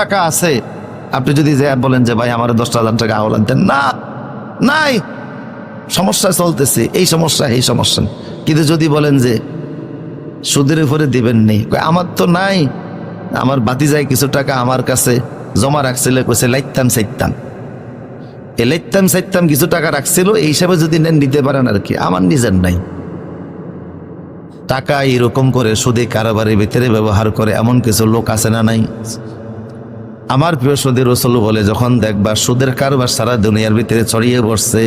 টাকা আছে? আপনি যদি বলেন যে, ভাই, আমার দশটা হাজার টাকা আওলাদ দেন। না, নাই। সমস্যা চলতেছে। এই সমস্যা এই সমস্যা। কিন্তু যদি বলেন যে, সুদের উপরে দিবেন নেই আমার তো নাই। আমার বাতি যায় কিছু টাকা আমার কাছে জমা রাখছিল। কইছে লাইতাম সাইতাম এ লাইতাম সাইতাম কিছু টাকা রাখছিল, এই হিসাবে যদি নেন, নিতে পারেন আর কি। আমার নিজের নাই। টাকা এরকম করে সুদে কারবারের ভিতরে ব্যবহার করে এমন কিছু লোক আছে না নাই? আমার প্রিয় সুদের রসুল বলে, যখন দেখবা সুদের কারবার সারা দুনিয়ার ভিতরে ছড়িয়ে পড়ছে,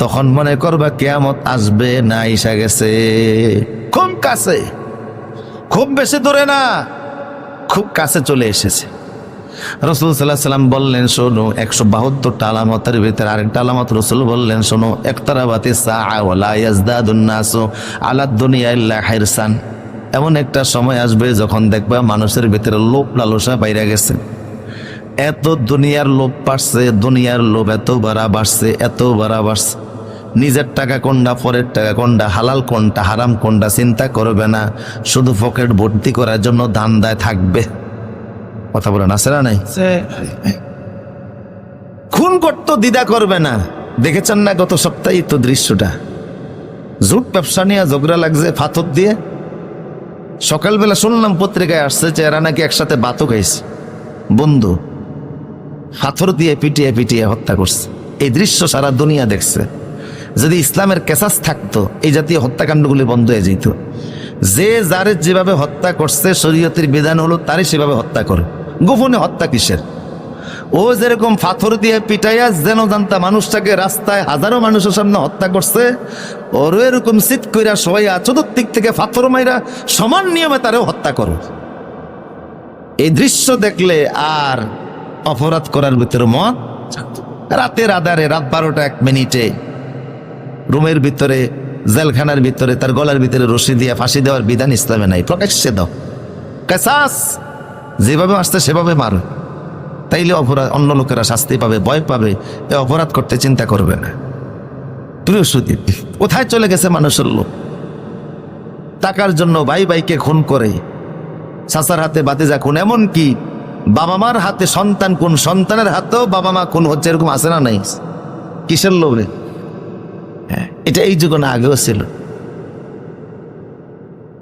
তখন মনে করবা কেয়ামত আসবে না ইসা গেছে। খুব কাছে, খুব বেশি দূরে না, খুব কাছে চলে এসেছে। রসুল সাল্লাহ সাল্লাম বললেন, শোনো, একশো বাহাত্তরটা আলামতের ভিতরে আরেকটা আলামত রসুল বললেন, শোনো, একতারাবাতি সাআলাসো আলাদ দুনিয়া এমন একটা সময় আসবে যখন দেখবা মানুষের ভিতরে লোভ লালসা বাইরে গেছে। এত দুনিয়ার লোভ বাড়ছে দুনিয়ার লোভ এত বাড়া বাড়ছে এত বাড়া বাড়ছে। নিজের টাকা কোনটা পরের টাকা কোনটা হালাল কোনটা হারাম কোনটা চিন্তা করবে না। শুধু পকেট ভর্তি করার জন্য ধান্দায় থাকবে। কথা বলেন আছে না নাই? খুন করতো দ্বিধা করবে না। দেখেছেন না গত সপ্তাহে তো দৃশ্যটা? জুট ব্যবসা নিয়ে ঝগড়া লাগছে ফাথর দিয়ে। সকালবেলা শুনলাম পত্রিকায় আসছে যে এরা নাকি একসাথে বাতও খাইছে। বন্ধু হাথর দিয়ে পিটিয়ে পিটিয়ে হত্যা করছে। এই দৃশ্য সারা দুনিয়া দেখছে। যদি ইসলামের কেসাস থাকতো, এই জাতীয় হত্যাকাণ্ডগুলি বন্ধ হয়ে যেত। যে যারে যেভাবে হত্যা করছে, শরীয়তের বিধান হলো তারই সেভাবে হত্যা করে। গোপনে হত্যা কিসের? ও যেরকম পাথর দিয়ে পিটাইয়া যেন জানতা মানুষটাকে রাস্তায় হাজারো মানুষের সামনে হত্যা করছে, ওরও এরকম সিট কইরা সবাই চতুর্দিক থেকে পাথর মাইরা সমান নিয়মে তারেও হত্যা করো। এই দৃশ্য দেখলে আর অপরাধ করার ভিতরে মত রাতের আধারে রাত বারোটা এক মিনিটে রুমের ভিতরে, জেলখানার ভিতরে, তার গলার ভিতরে রশি দিয়ে ফাঁসি দেওয়ার বিধান ইসলামে নাই, প্রকাশ্যে কেসাস! যেভাবে আসতে সেভাবে মার। তাইলে অপরাধ অন্য লোকেরা শাস্তি পাবে, ভয় পাবে, এ অপরাধ করতে চিন্তা করবে না। প্রিয় সুদীপ কোথায় চলে গেছে মানুষের লোক? টাকার জন্য ভাই ভাইকে খুন করে, সাসার হাতে বাতিজা খুন এমন কি বাবা মার হাতে সন্তান কোন সন্তানের হাতেও বাবা মা কোন হচ্ছে এরকম আছে না নাই? কিসের লোভে হ্যাঁ এটা এই যুগ না, আগেও ছিল।